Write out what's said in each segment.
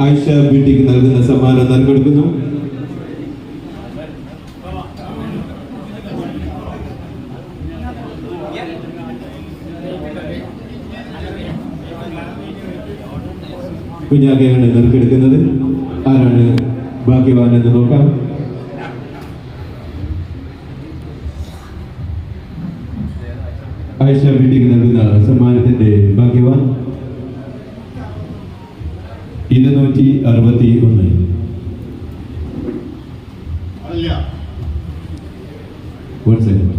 ആയിഷ ബ്യൂട്ടിക്ക് നൽകുന്ന സമ്മാനം നൽകെടുക്കുന്നു. കുഞ്ഞാകെയാണ് നൽകിയെടുക്കുന്നത് ആരാണ് ഭാഗ്യവാൻ എന്ന് നോക്കാം ആയിഷ ബ്യൂട്ടിക്ക് നൽകുന്ന സമ്മാനത്തിന്റെ ഭാഗ്യവാൻ ഇരുന്നൂറ്റി അറുപത്തി ഒന്ന് അല്ല. One second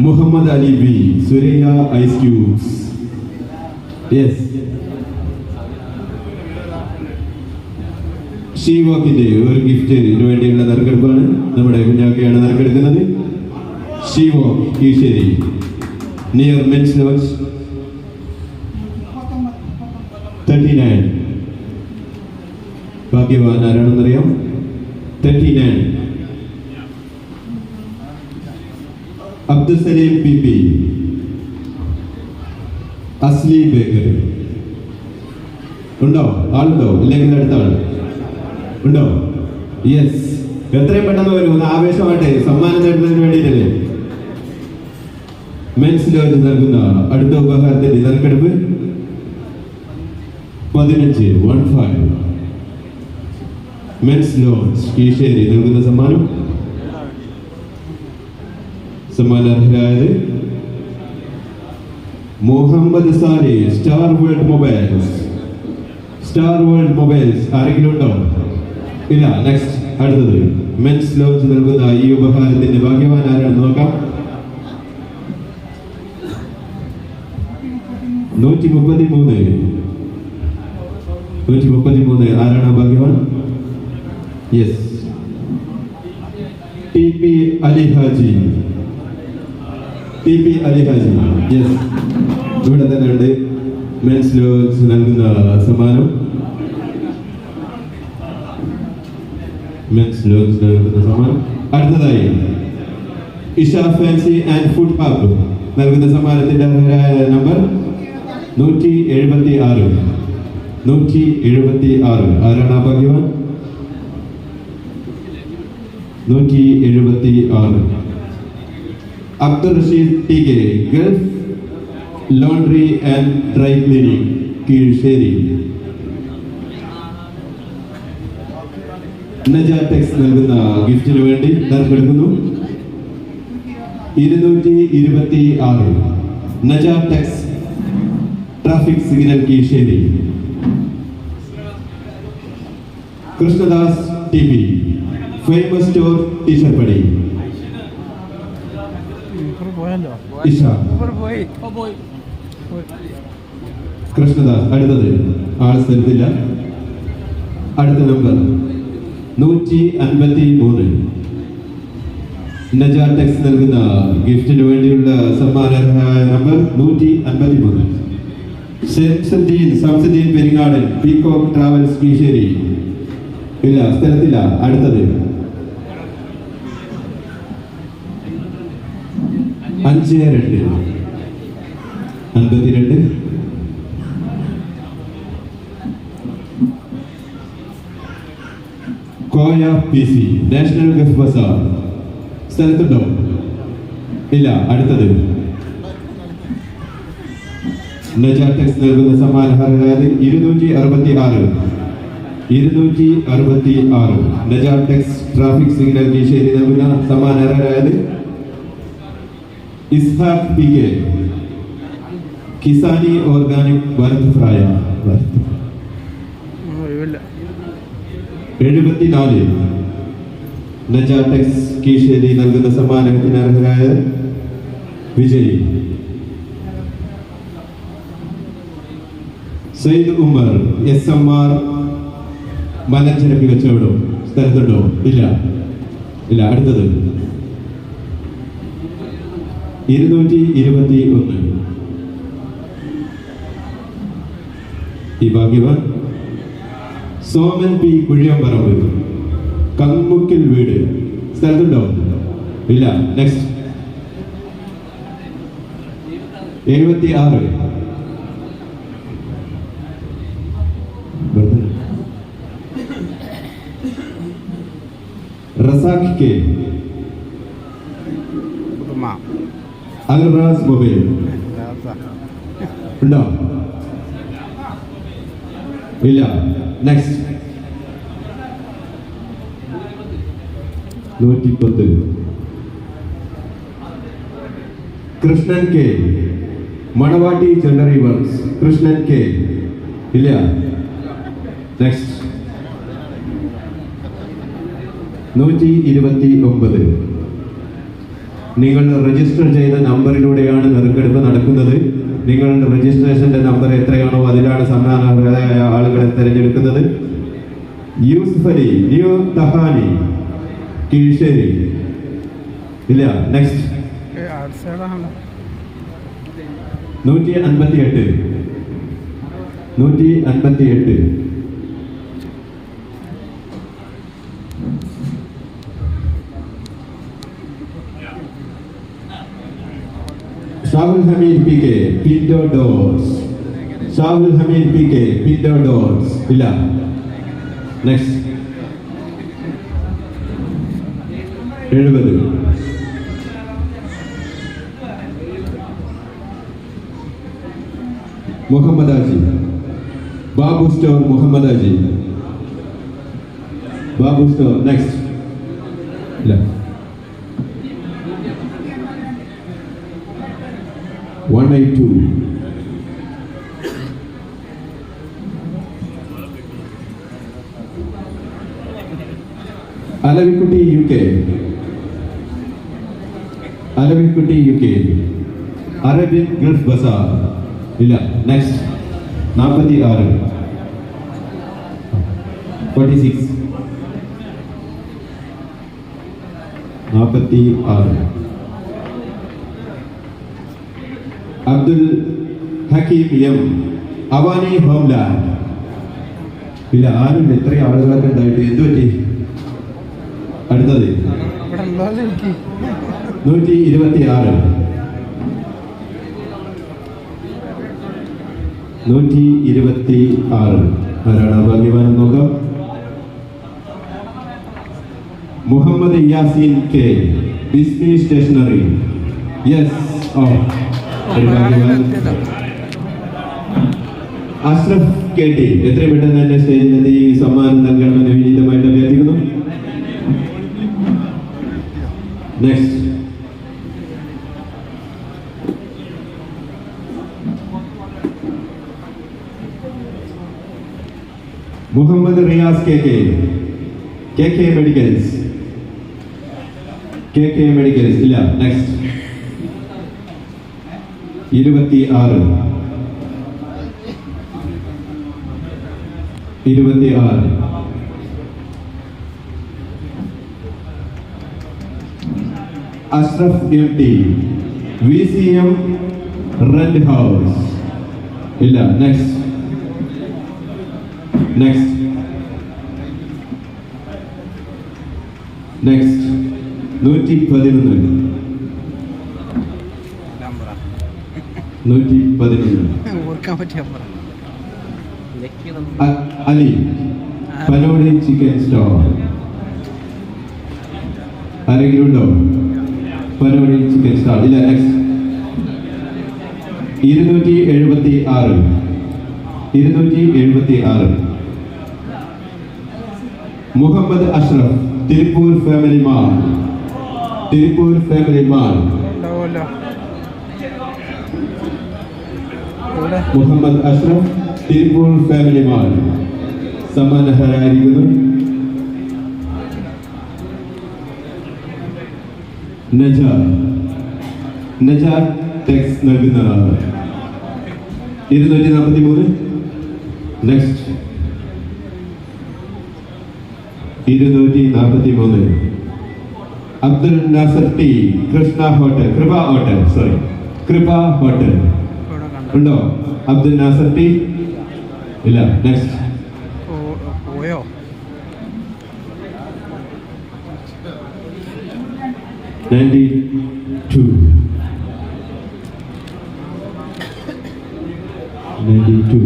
Muhammad Ali B Suraiya ice cubes yes ഷീവോക്കിന്റെ ഒരു ഗിഫ്റ്റിന് വേണ്ടിയുള്ള നറുക്കെടുപ്പാണ് നമ്മുടെ കുഞ്ഞാക്കയാണ് നറുക്കെടുക്കുന്നത്. ശിവോ Kizhisseri near mens lodge thirty nine ഭാഗ്യവാൻ ആരാണെന്നറിയാം? Thirty nine Abdussalim P P. Asli baker. ഉണ്ടോ? ആളുണ്ടോ? ഇല്ലെങ്കിൽ അടുത്ത ഉണ്ടോ? യെസ് എത്രയും പെട്ടെന്ന് വരും. ഒന്ന് ആവേശമായിട്ട് സമ്മാനം നേടുന്നതിന് വേണ്ടിയിട്ടല്ലേ? മെൻസ് ലോഞ്ച് നൽകുന്ന അടുത്ത ഉപഹാരത്തിന്റെ നറുക്കെടുപ്പ് പതിനഞ്ച് one five mens lounge Kizhisseri നൽകുന്ന സമ്മാനം. സമ്മാനാർഹരായത് Muhammad Sali star world mobiles star world mobiles ആരെങ്കിലും ഉണ്ടോ? ഇല്ല നെക്സ്റ്റ് അടുത്തത്. മെൻസ് ലോഞ്ച് നൽകുന്ന ഈ ഉപഹാരത്തിന്റെ ഭാഗ്യവാൻ ആരാണെന്ന് നോക്കാം. നൂറ്റി മുപ്പത്തി മൂന്ന് നൂറ്റി മുപ്പത്തി മൂന്ന് ആരാണ് ഭാഗ്യവാൻ? Yes T P Ali Haji. T P Ali Haji. Yes ഇവിടെ തന്നെ ഉണ്ട്. മെൻസ് ലോഞ്ച് നൽകുന്ന സമ്മാനം. മെൻസ് ലോക്സ് നൽകുന്ന സമ്മാനം? അടുത്തതായി Isha fancy and food hub നൽകുന്ന സമ്മാനത്തിന്റെ അർഹരായ നമ്പർ നൂറ്റി എഴുപത്തി ആറ് നൂറ്റി എഴുപത്തി ആറ് ആരാണ് ആ ഭാഗ്യവാൻ? നൂറ്റി എഴുപത്തി ആറ് Abdul Rasheed T K Gulf laundry and dry cleaning Kizhisseri Najatex നൽകുന്ന ഗിഫ്റ്റിന് വേണ്ടി നറുക്കെടുക്കുന്നു ഇരുന്നൂറ്റി ഇരുപത്തി ആറ്. Najatex traffic signal Kizhisseri Krishnadas T P famous store Teacherpadi Krishnadas അടുത്തത്. ആൾ സ്ഥലത്തില്ല. അടുത്ത നമ്പർ. നൂറ്റി അൻപത്തി മൂന്ന് നജാടെക്സ് നൽകുന്ന ഗിഫ്റ്റിന് വേണ്ടിയുള്ള സമ്മാനർഹായ നമ്പർ നൂറ്റി അൻപത്തി മൂന്ന് ശംസുദ്ദീൻ സംസുദ്ദീൻ പെരിങ്ങാടൻ പീകോക്ക് ട്രാവൽസ് കീശേരി. ഇല്ല സ്ഥലത്തില്ല അടുത്തത്. അഞ്ച് രണ്ട്. അൻപത്തിരണ്ട്. Koya P C national gulf Bazaar സ്ഥലത്തുണ്ടോ? ഇല്ല അടുത്തത്. നജാടെക്സ് നൽകുന്ന സമ്മാനഹർഹരായത് ഇരുന്നൂറ്റി അറുപത്തി ആറ് ഇരുന്നൂറ്റി അറുപത്തി ആറ് നജാടെക്സ് ട്രാഫിക് സിഗ്നൽ കീശേരി നൽകുന്ന സമ്മാനഹർഹരായത് Ishaq P K. Kisani organic ഫ്രായ. Bharat ഒഴിവില്ല. എഴുപത്തിനാല്. നജാടെക്സ് കീശേരി നൽകുന്ന സമ്മാനത്തിന് അർഹരായ Vijay. Sayyid Umar S M R മലഞ്ചരക്ക് കച്ചവടം. സ്ഥലത്തുണ്ടോ? ഇല്ല. ഇല്ല അടുത്തത്. ഇരുന്നൂറ്റി ഇരുപത്തി ഒന്ന് ഈ ഭാഗ്യവാൻ സോമൻ പി കുഴിയമ്പറമ്പ്. കങ്മുക്കിൽ വീട്. സ്ഥലത്തുണ്ടോ? ഇല്ല. നെക്സ്റ്റ് എഴുപത്തി ആറ് റസാഖ് കെ. Al Rass mobile. ഉണ്ടോ? ഇല്ല. Next Krishnan K. മണവാട്ടി ചെണ്ടറി വർക്ക്സ്. കൃഷ്ണൻ കെ. ഇല്ല. നെക്സ്റ്റ് നൂറ്റി ഇരുപത്തി ഒമ്പത് നിങ്ങൾ രജിസ്റ്റർ ചെയ്ത നമ്പറിലൂടെയാണ് നറുക്കെടുപ്പ് നടക്കുന്നത്. നിങ്ങളുടെ രജിസ്ട്രേഷന്റെ നമ്പർ എത്രയാണോ അതിലാണ് സമ്മാനാർഹരായ ആളുകളെ തെരഞ്ഞെടുക്കുന്നത്. യൂസുഫ് അലി ന്യൂ തഹാനി കീഴ്ശേരി. ഇല്ല നെക്സ്റ്റ് നൂറ്റി അൻപത്തി എട്ട് നൂറ്റി അൻപത്തി എട്ട് Shahul Hamid PK, Pindo Doors. Shahul Hamid PK, Pindo Doors. Hila. Next. Edubadu. Muhammad Babu Stone, Muhammadaji. Babu Stone, next. 182. Alavikuti UK. Alavikuti UK. Arabic Gulf Bazaar. Next. Napati R. 46. Napati R. Abdul Hakeem M Avani homeland. ഇല്ല ആരും എത്ര ആളുകളൊക്കെ ഉണ്ടായിട്ട്? എന്ത് പറ്റി? അടുത്തത്. നൂറ്റി ഇരുപത്തി ആറ് നൂറ്റി ഇരുപത്തി ആറ് ആരാണ് ആ ഭാഗ്യവാൻ നോക്കാം Muhammad Yaseen K. Bismi stationery. Yes ഓ ഭാഗ്യവാൻ അഷ്റഫ് കെ ടി എത്രയും പെട്ടെന്ന് തന്നെ സ്റ്റേജിലെത്തി ഈ സമ്മാനം നൽകണമെന്ന് വിനീതമായിട്ട് അഭ്യർത്ഥിക്കുന്നു. Next Muhammad Riyas K K K K medicals. K K medicals ഇല്ല നെക്സ്റ്റ് ഇരുപത്തി ആറ് ഇരുപത്തി ആറ് Ashraf M T V C M red house. ഇല്ല നെക്സ്റ്റ് നെക്സ്റ്റ് നെക്സ്റ്റ് നൂറ്റി പതിനൊന്ന്. നൂറ്റി പതിനൊന്ന് അലി പലോടി ചിക്കൻ സ്റ്റോർ ആരെങ്കിലും ഉണ്ടോ പലോടി ചിക്കൻ സ്റ്റോർ ഇല്ല നെക്സ്റ്റ് ഇരുന്നൂറ്റി എഴുപത്തി ആറ് ഇരുന്നൂറ്റി എഴുപത്തി ആറ് Muhammad Ashraf Tiruppur family mall Tiruppur family mall ഉണ്ടാവുമല്ലോ ഇവിടെ മുഹമ്മദ് അഷ്റഫ് തിരുപ്പൂർ ഫാമിലി മാൾ. സമ്മാനഹരായിരിക്കുന്നു നജ നജ ടെക്സ് നൽകുന്ന ഇരുന്നൂറ്റി നാൽപ്പത്തി മൂന്ന് നെക്സ്റ്റ്. ഇരുന്നൂറ്റി നാൽപ്പത്തി മൂന്ന് Abdul Nasir T Krishna hotel Kripa hotel sorry Kripa hotel. ഇവിടെ കണ്ടു ഉണ്ടോ? അബ്ദുൽ നാസർ ടി? ഇല്ല നെക്സ്റ്റ് പോയോ? Ninety two ninety two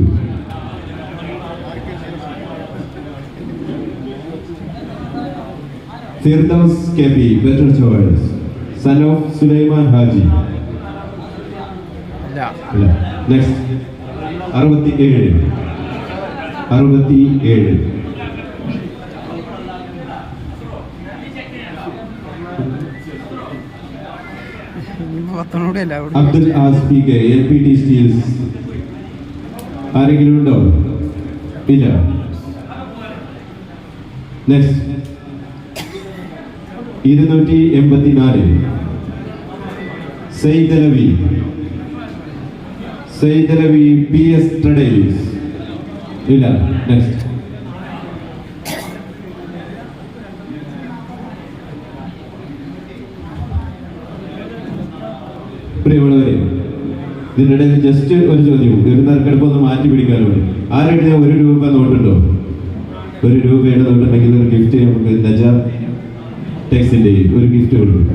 Firdous K P better choice son of Sulaiman Haji. ഇല്ല. അല്ല നെക്സ്റ്റ് അറുപത്തി ഏഴ് അറുപത്തി ഏഴ് Abdul Azpi K L P T steels ആരെങ്കിലും ഉണ്ടോ? ഇല്ല. നെക്സ്റ്റ് ഇരുന്നൂറ്റി എൺപത്തിനാല്. സൈദലവി പി എസ് സ്റ്റഡീസ് ഇല്ല നെക്സ്റ്റ് പ്രിയമുള്ളവരെ ഇതിനിടയിൽ ജസ്റ്റ് ഒരു ചോദ്യം. ഒരു ഒന്ന് മാറ്റി പിടിക്കാനോ ആരുടെ ഒരു രൂപ നോട്ടുണ്ടോ? ഒരു രൂപയുടെ നോട്ടുണ്ടെങ്കിൽ ഒരു ഗിഫ്റ്റ് നമുക്ക് നജ ടെക്സിന്റെ ഒരു ഗിഫ്റ്റ് കൊടുക്കും.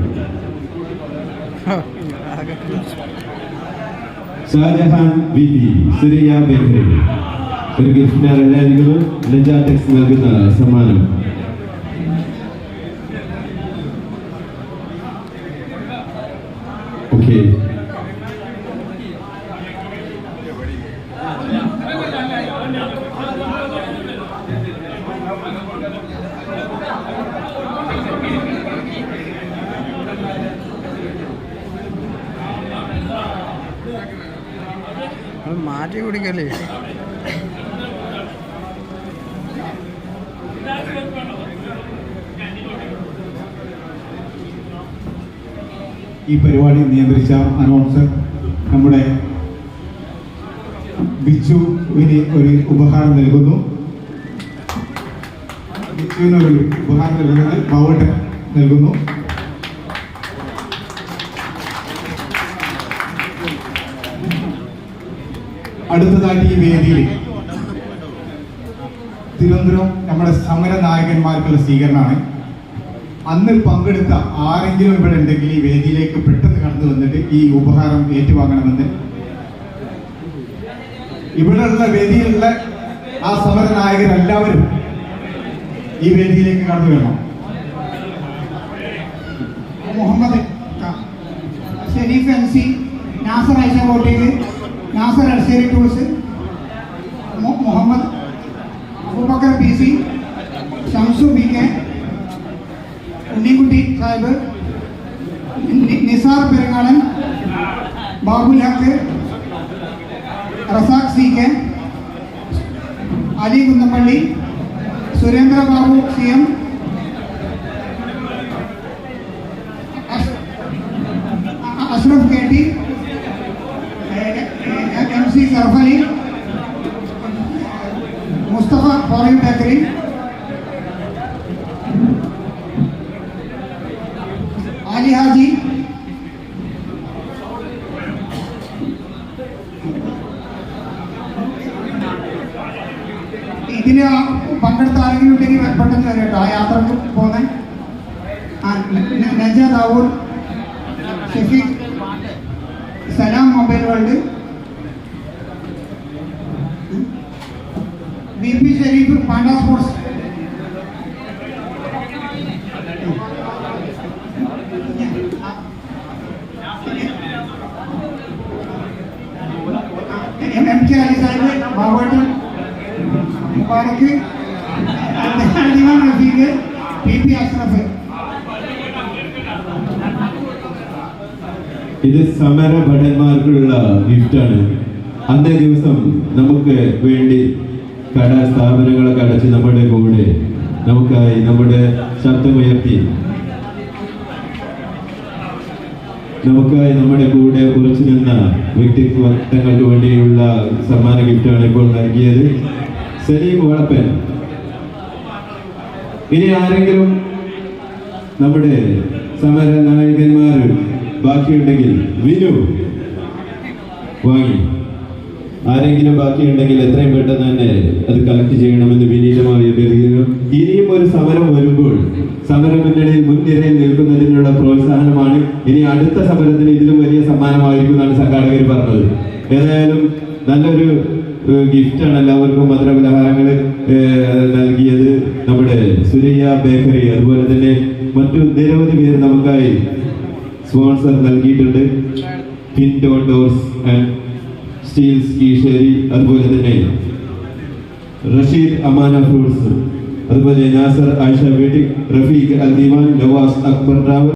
Shahjahan B P Syria bakery ഒരു ഗിഫ്റ്റ് അറിയാതിരിക്കുന്നു നജ ടെക്സ് നൽകുന്ന സമ്മാനം ഓക്കെ അത് മാറ്റി കുടിക്കല്ലേ? ഈ പരിപാടി നിയന്ത്രിച്ച അനൗൺസർ നമ്മുടെ ബിച്ചുവിന് ഒരു ഉപഹാരം നൽകുന്നു. ബിച്ചുവിന് ഒരു ഉപഹാരം നൽകുന്നത് ബൗട്ടൻ നൽകുന്നു. അടുത്തതായിട്ട് ഈ വേദിയിൽ തിരുവനന്തപുരം നമ്മുടെ സമര നായകന്മാർക്കുള്ള സ്വീകരണമാണ് അന്ന് പങ്കെടുത്ത ആരെങ്കിലും ഇവിടെ ഉണ്ടെങ്കിൽ ഈ വേദിയിലേക്ക് പെട്ടെന്ന് കടന്നു വന്നിട്ട് ഈ ഉപഹാരം ഏറ്റുവാങ്ങണമെന്ന് ഇവിടെയുള്ള വേദിയിലുള്ള ആ സമര നായകരെല്ലാവരും ഈ വേദിയിലേക്ക് കടന്നു വരണം മുഹമ്മദ്. ഷെരീഫ് എം സി നാസർ ഐഷ കോട്ടയിൽ നാസർ അർശേരി ടൂൾസ് മു- Muhammad Abubakar P C Shamsu B K Unnikutty Sahib നി- Nisar Perungadan Babul Haq Razak C K Ali Kunnappally Surendra Babu C M അഷ്- അ- Ashraf K T M C Sarfali Mustafa foreign bakery Ali Haji ഇതിന് പങ്കെടുത്ത ആരെങ്കിലും ഉണ്ടെങ്കിൽ പെട്ടെന്ന് വരും കേട്ടോ ആ യാത്രയ്ക്ക് പോകുന്നത് ആ ന- ന- Naja ദാവൂർ Shafeeq Salam mobile world. B P. Sharif panda sports. M M K Ali Sahib ബാബുവേട്ടൻ Mubarak ഇത് സമര ഭടന്മാർക്കുള്ള ഗിഫ്റ്റാണ് അന്നേ ദിവസം നമുക്ക് വേണ്ടി കട സ്ഥാപനങ്ങളൊക്കെ അടച്ച് നമ്മുടെ കൂടെ നമുക്കായി നമ്മുടെ ശബ്ദമുയർത്തി നമുക്കായി നമ്മുടെ കൂടെ ഉറച്ചു നിന്ന വ്യക്തിത്വങ്ങൾക്ക് വേണ്ടിയുള്ള സമ്മാന ഗിഫ്റ്റാണ് ഇപ്പോൾ നൽകിയത്. സലീം വളപ്പൻ ഇനി ആരെങ്കിലും നമ്മുടെ സമര നായകന്മാർ ബാക്കിയുണ്ടെങ്കിൽ വിനു വാങ്ങി. ആരെങ്കിലും ബാക്കിയുണ്ടെങ്കിൽ എത്രയും പെട്ടെന്ന് തന്നെ അത് കളക്ട് ചെയ്യണമെന്ന് വിനീതമായി അഭ്യർത്ഥിക്കുന്നു. ഇനിയും ഒരു സമരം വരുമ്പോൾ സമര മുന്നണിയിൽ മുൻനിരയിൽ നിൽക്കുന്നതിനുള്ള പ്രോത്സാഹനമാണ്. ഇനി അടുത്ത സമരത്തിന് ഇതിലും വലിയ സമ്മാനമായിരിക്കും എന്നാണ് സംഘാടകർ പറഞ്ഞത്. ഏതായാലും നല്ലൊരു ഗിഫ്റ്റാണ് എല്ലാവർക്കും മധുരപലഹാരങ്ങൾ നൽകിയത് നമ്മുടെ സുരയ്യ ബേക്കറി. അതുപോലെ തന്നെ മറ്റു നിരവധി പേര് നമുക്കായി സ്പോൺസർ നൽകിയിട്ടുണ്ട്. പിൻഡോ ഡോർസ് ആൻഡ് സ്റ്റീൽസ് കീശേരി അതുപോലെ തന്നെ റഷീദ് അമാന ഫ്രൂട്ട്സ് അതുപോലെ നാസർ ആയിഷ വെഡിങ് റഫീഖ് അൽ ദിവാൻ നവാസ് അക്ബർ റാവൽ